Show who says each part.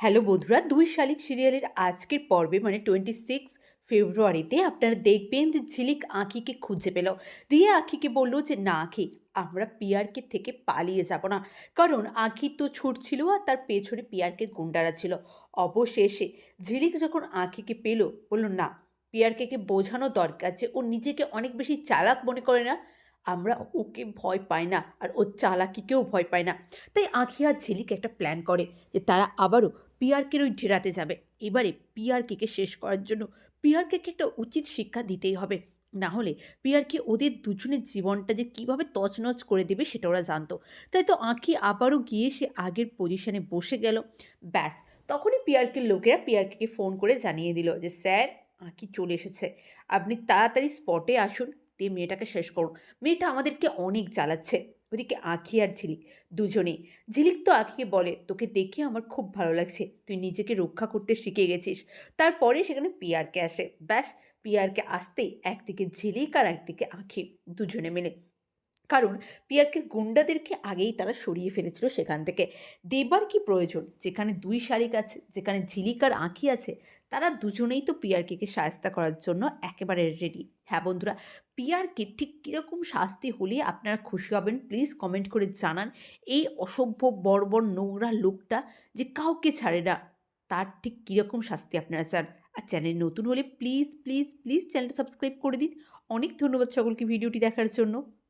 Speaker 1: Hello বন্ধুরা, দুই শালিক সিরিয়ালের আজকের পর্বে মানে টোয়েন্টি সিক্স ফেব্রুয়ারিতে আপনারা দেখবেন যে ঝিলিক আঁকিকে খুঁজে পেল। দিয়ে আঁখিকে বলল যে, না আঁখি আমরা পিয়ারকে থেকে পালিয়ে যাব না। কারণ আঁখি তো ছুটছিল আর তার পেছনে পিয়ারকে গুন্ডারা ছিল। অবশেষে ঝিলিক যখন আঁখিকে পেল, বলল, না, পিয়ারকে বোঝানো দরকার যে, ও নিজেকে অনেক বেশি চালাক মনে করে না। আমরা ওকে ভয় পাই না আর ওর চালাকিকেও ভয় পায় না। তাই আঁখি আর ঝিলিক একটা প্ল্যান করে যে তারা আবারও পিয়ারকের ওই ডেরাতে যাবে। এবারে পিয়ারকে শেষ করার জন্য পিয়ারকে একটা উচিত শিক্ষা দিতেই হবে। না হলে পিয়ারকে ওদের দুজনের জীবনটা যে কীভাবে তছনছ করে দেবে সেটা ওরা জানতো। তাই তো আঁকি আবারও গিয়ে সে আগের পজিশনে বসে গেল। ব্যাস, তখনই পিয়ারকের লোকেরা পিয়ারকে ফোন করে জানিয়ে দিল যে, স্যার আঁকি চলে এসেছে। আপনি তাড়াতাড়ি স্পটে আসুন। দিয়ে মেয়েটাকে শেষ করুন। মেয়েটা আমাদেরকে অনেক জ্বালাচ্ছে। ওদিকে আঁখি আর ঝিলিক দুজনেই। ঝিলিক তো আঁখিকে বলে, তোকে দেখে আমার খুব ভালো লাগছে। তুই নিজেকে রক্ষা করতে শিখে গেছিস। তারপরে সেখানে পিয়ারকে আসে। ব্যাস, পিয়ারকে আসতেই একদিকে ঝিলিক আর একদিকে আঁখি দুজনে মিলে। কারণ পিয়ারকের গুন্ডাদেরকে আগেই তারা সরিয়ে ফেলেছিল সেখান থেকে। দেবার কি প্রয়োজন? যেখানে দুই শালিক আছে, যেখানে ঝিলিক আর আঁখি আছে, তারা দুজনেই তো পিয়ারকে সায়স্তা করার জন্য একেবারে রেডি হ্যাঁ বন্ধুরা পিয়ারকে ঠিক কীরকম শাস্তি হলে আপনারা খুশি হবেন? প্লিজ কমেন্ট করে জানান। এই অসভ্য, বর্বর, নোংরা লোকটা যে কাউকে ছাড়ে না, তার ঠিক কীরকম শাস্তি আপনারা চান? আর চ্যানেল নতুন হলে প্লিজ প্লিজ প্লিজ চ্যানেলটা সাবস্ক্রাইব করে দিন। অনেক ধন্যবাদ সকলকে ভিডিওটি দেখার জন্য।